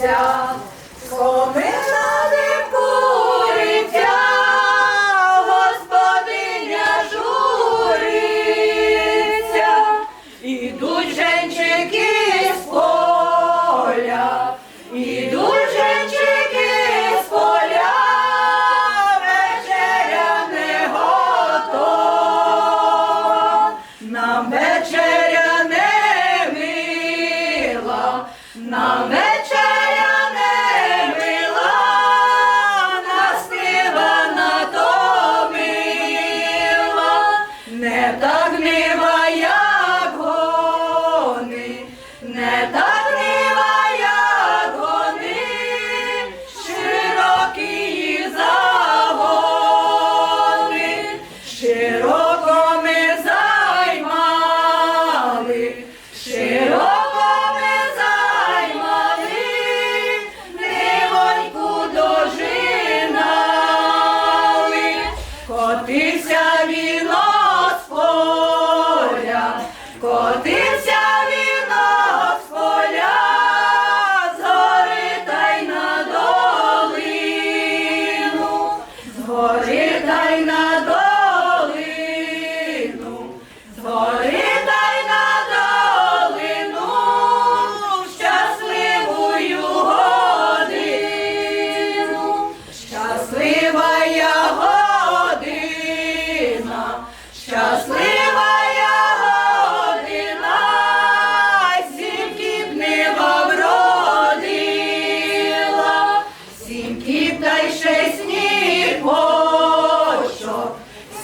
家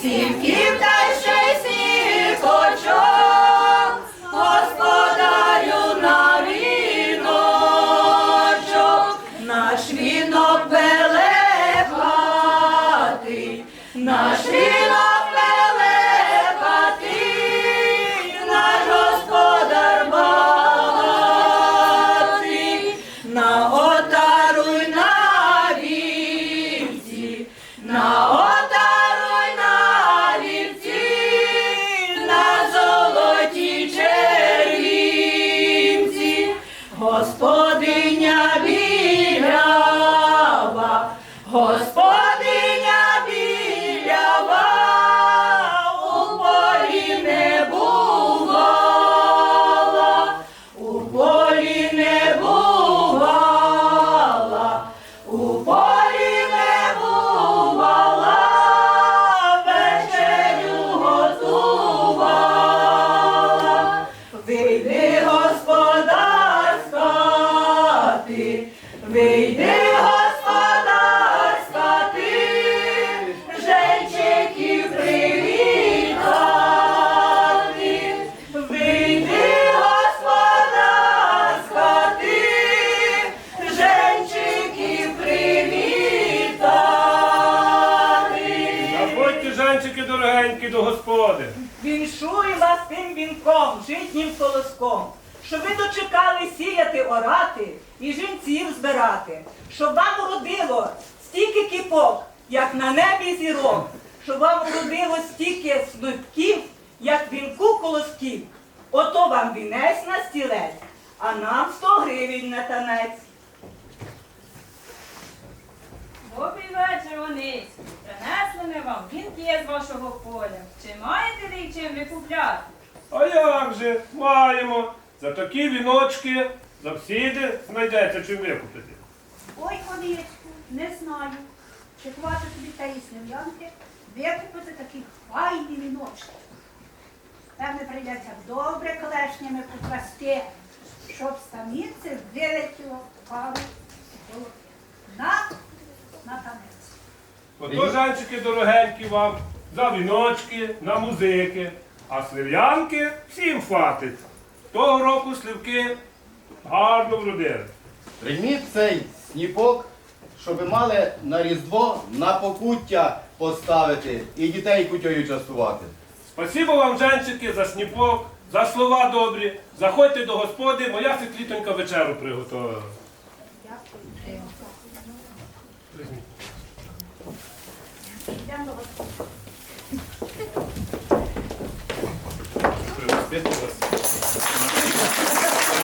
сім кіп та ще сніг господарю на віночок, наш вінок пелепатий, наш вінок пелепатий, наш господар багатий, на отару й господиня білява, господиня білява, у полі не бувала, у полі не бувала, у полі не бувала, вечерю готувала. Вийди, господар, дорогенькі, до господи. Віншую вас тим вінком, житнім колоском, щоб ви дочекали сіяти, орати і жінців збирати, щоб вам уродило стільки кіпок, як на небі зірок, щоб вам уродило стільки снопків, як вінку колосків. Ото вам вінець на стілець, а нам 100 гривень на танець. Добрий вечір, Ониць. Принесли ми вам вінки з вашого поля. Чи маєте ви чим викупляти? А як же? Маємо. За такі віночки завсіди знайдеться чим викупити. Ой, Оничку, не знаю. Чи хватить тобі та янки викупити такі файні віночки. Певне, прийдеться добре клешнями потрасти, щоб саміці вилетіло пару золотих. На, на танець. Ото женчики дорогенькі вам, за віночки, на музики. А слив'янки всім хватить. Того року сливки гарно вродили. Прийміть цей сніпок, щоб мали на Різдво на покуття поставити і дітей кутьою частувати. Спасибо вам, женчики, за сніпок, за слова добрі. Заходьте до господи, моя світлітонька вечеру приготувала. Дякую. Йдемо вас.